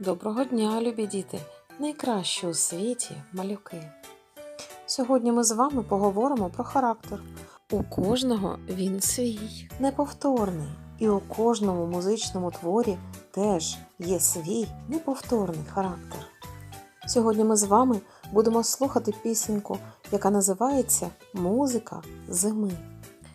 Доброго дня, любі діти! Найкращі у світі малюки. Сьогодні ми з вами поговоримо про характер. У кожного він свій, неповторний, і у кожному музичному творі теж є свій неповторний характер. Сьогодні ми з вами будемо слухати пісеньку, яка називається Музика зими.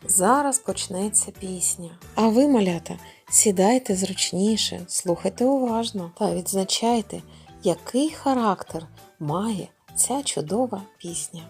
Зараз почнеться пісня. А ви, малята, сідайте зручніше, слухайте уважно та відзначайте, який характер має ця чудова пісня.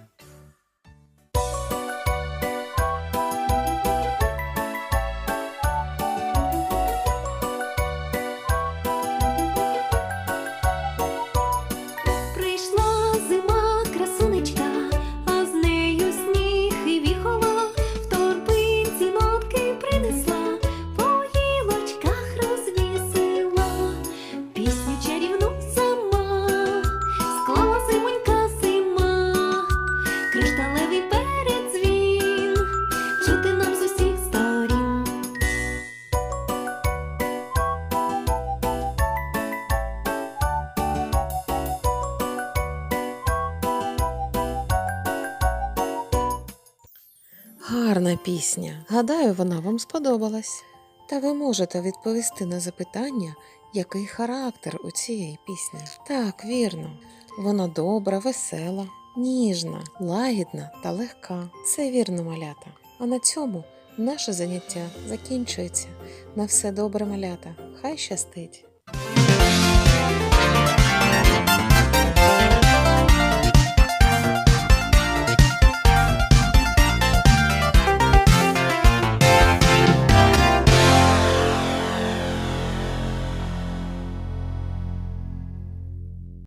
Гарна пісня. Гадаю, вона вам сподобалась. Та ви можете відповісти на запитання, який характер у цієї пісні. Так, вірно. Вона добра, весела, ніжна, лагідна та легка. Це вірно, малята. А на цьому наше заняття закінчується. На все добре, малята. Хай щастить!